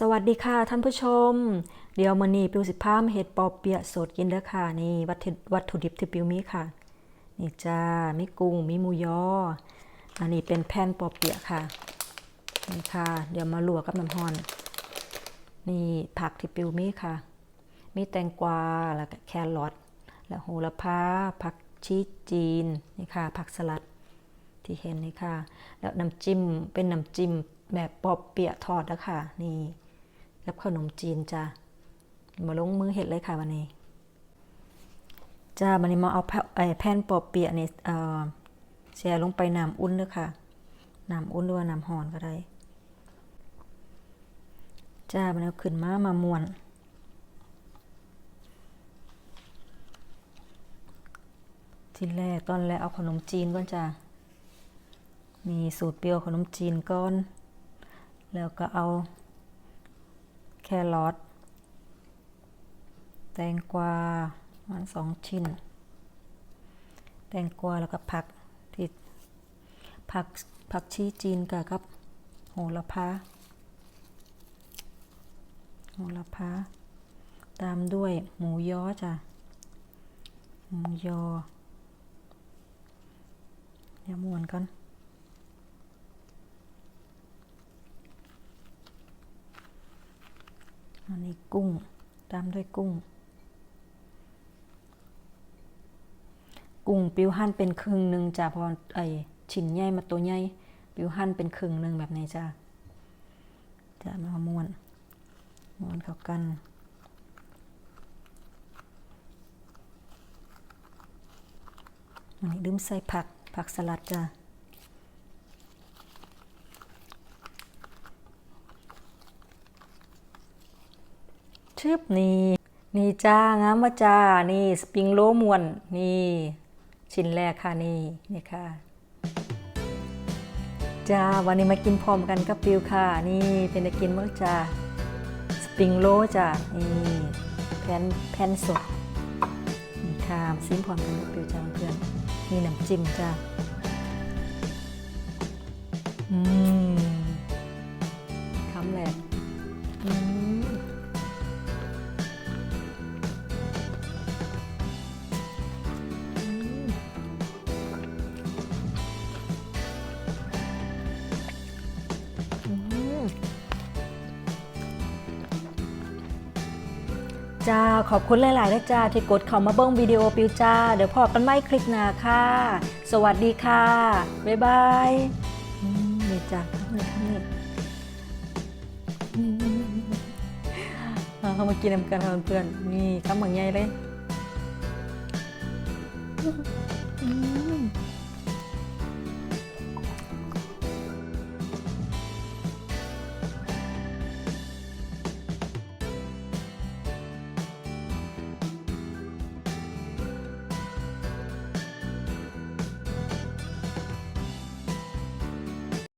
สวัสดีค่ะท่านผู้ชม เดี๋ยวมื้อนี้ปิวสิพามเฮ็ดปอเปียสดกินเด้อค่ะ นี่วัตถุวัตถุดิบที่ปิวมีค่ะ นี่จ้ามีกุ้งมีหมูยอ อันนี้เป็นแผ่นปอเปียค่ะ นี่ค่ะ เดี๋ยวมาลวกกับน้ำร้อน นี่ผักที่ปิวมีค่ะ มีแตงกวาแล้วก็แครอทแล้วโหระพาผักชีจีนนี่ค่ะ ผักสลัดที่เห็นนี่ค่ะ แล้วน้ำจิ้มเป็นน้ำจิ้มแบบปอบเปียทอดนะค่ะนี่ กับขนมจีนจ้ามาลงมือเห็ดเลยค่ะวันนี้จ้าวันนี้มาเอาแผ่นปอบเปียะนี่เออแช่ลงไปน้ำอุ่นเด้อค่ะน้ำอุ่นหรือว่าน้ำร้อนก็ได้จ้ามันเอาขึ้นมามามวน ทีแรกตอนแรกเอาขนมจีนก่อนจ้ามีสูตรเปรี้ยวขนมจีนก้อน แล้วก็เอา แครอทแตงกวามันสองชิ้น แตงกวาแล้วก็ผักที่ผักผักชีจีนกับกับโหระพาโหระพาตามด้วยหมูยอจ้ะหมูยอเดี๋ยวมวนก่อน อันนี้กุ้ง ตามด้วยกุ้ง กุ้งปิวหั่นเป็นครึ่งหนึ่งจ้ะพราะไอชิ้นใหญ่มาตัวใหญ่ปิวหั่นเป็นครึ่งหนึ่งแบบนี้จ้ะจะมาม้วนม้วนเข้ากันอันนี้ลืมใส่ผักผักสลัดจ้ะ ชึบนี่นี่จ้างามว่าจ้านี่สปริงโลมวนนี่ชิ้นแรกค่ะนี่นี่ค่ะจ้าวันนี้มากินพร้อมกันกับปิวค่ะ นี่เป็นได้กินเมื่อจ้าสปริงโลจ้ะนี่แผ่นแผ่นสดนี่ค่ะซิมพร้อมกันกับปิวจ้าเพื่อนนี่น้ำจิ้มจ้าอืมคำแรก จ้า ขอบคุณหลายๆนะจ้า ที่กดเข้ามาเบิ้งวิดีโอปิวจ้า เดี๋ยวพอกันไม่คลิกหน้าค่ะ สวัสดีค่ะ บ๊ายบายมนี่จ้าข้างนี้ข้งนี้อืมเอาเข้ามากินน้ำกันค่ะเพื่อนๆนี่ข้าวหมักใหญ่เลย